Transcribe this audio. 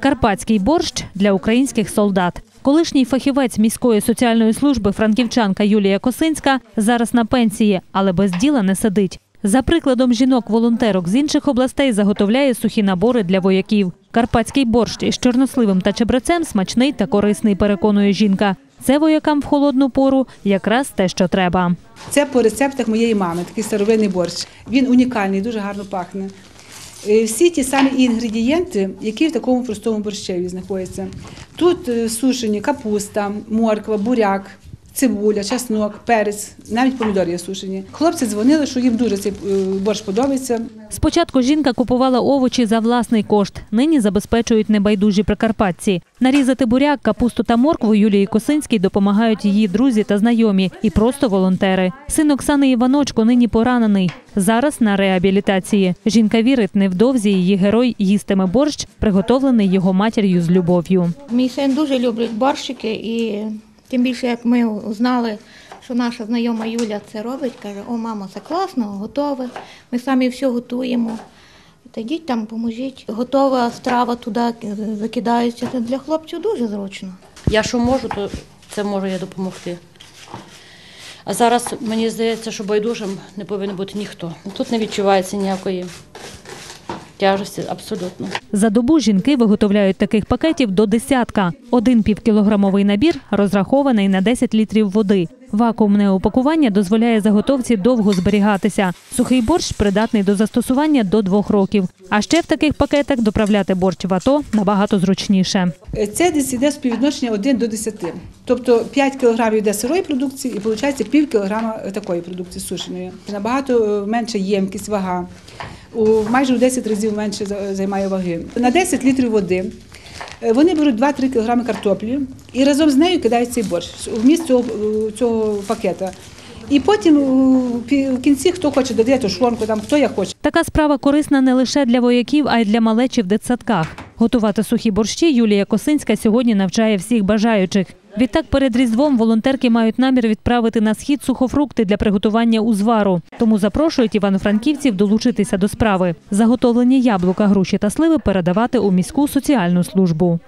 Карпатський борщ для українських солдат. Колишній фахівець міської соціальної служби франківчанка Юлія Косинська зараз на пенсії, але без діла не сидить. За прикладом жінок-волонтерок з інших областей заготовляє сухі набори для вояків. Карпатський борщ із чорносливом та чебрецем смачний та корисний, переконує жінка. Це воякам в холодну пору якраз те, що треба. Це по рецептах моєї мами, такий старовинний борщ. Він унікальний, дуже гарно пахне. Е, Всі ті самі інгредієнти, які в такому простому борщеві знаходяться. Тут е, сушені капуста, морква, буряк, цибуля, чеснок, перець, навіть помідори є сушені. Хлопці дзвонили, що їм дуже цей е, борщ подобається. Спочатку жінка купувала овочі за власний кошт. Нині забезпечують небайдужі прикарпатці. Нарізати буряк, капусту та моркву Юлії Косинській допомагають її друзі та знайомі і просто волонтери. Син Оксани Іваночко нині поранений. Зараз на реабілітації. Жінка вірить, невдовзі її герой їстиме борщ, приготовлений його матір'ю з любов'ю. Мій син дуже любить борщики, і тим більше, як ми знали, що наша знайома Юля це робить, каже: о, мамо, це класно, готове. Ми самі все готуємо. Та йдіть там, поможіть. Готова страва туди закидається. Це для хлопців дуже зручно. Я що можу, то це можу я допомогти. А зараз мені здається, що байдужим не повинен бути ніхто. Тут не відчувається ніякої тяжесті абсолютно. За добу жінки виготовляють таких пакетів до десятка. Один півкілограмовий набір розрахований на 10 літрів води. Вакуумне упакування дозволяє заготовці довго зберігатися. Сухий борщ придатний до застосування до двох років. А ще в таких пакетах доправляти борщ в АТО набагато зручніше. Е, Це десь йде співвідношення 1 до 10. Тобто 5 кг йде сирої продукції і виходить пів кілограма такої продукції сушеної. Набагато е, менша ємкість, вага. У майже в 10 разів менше за- займає ваги. На 10 літрів води е, вони беруть 2-3 кг картоплі і разом з нею кидають цей борщ вміст цього, е, цього пакета. І потім е, в кінці хто хоче додає тушонку, там хто як хоче. Така справа корисна не лише для вояків, а й для малечі в дитсадках. Готувати сухі борщі Юлія Косинська сьогодні навчає всіх бажаючих. Відтак перед Різдвом волонтерки мають намір відправити на схід сухофрукти для приготування узвару. Тому запрошують івано-франківців долучитися до справи. Заготовлені яблука, груші та сливи передавати у міську соціальну службу.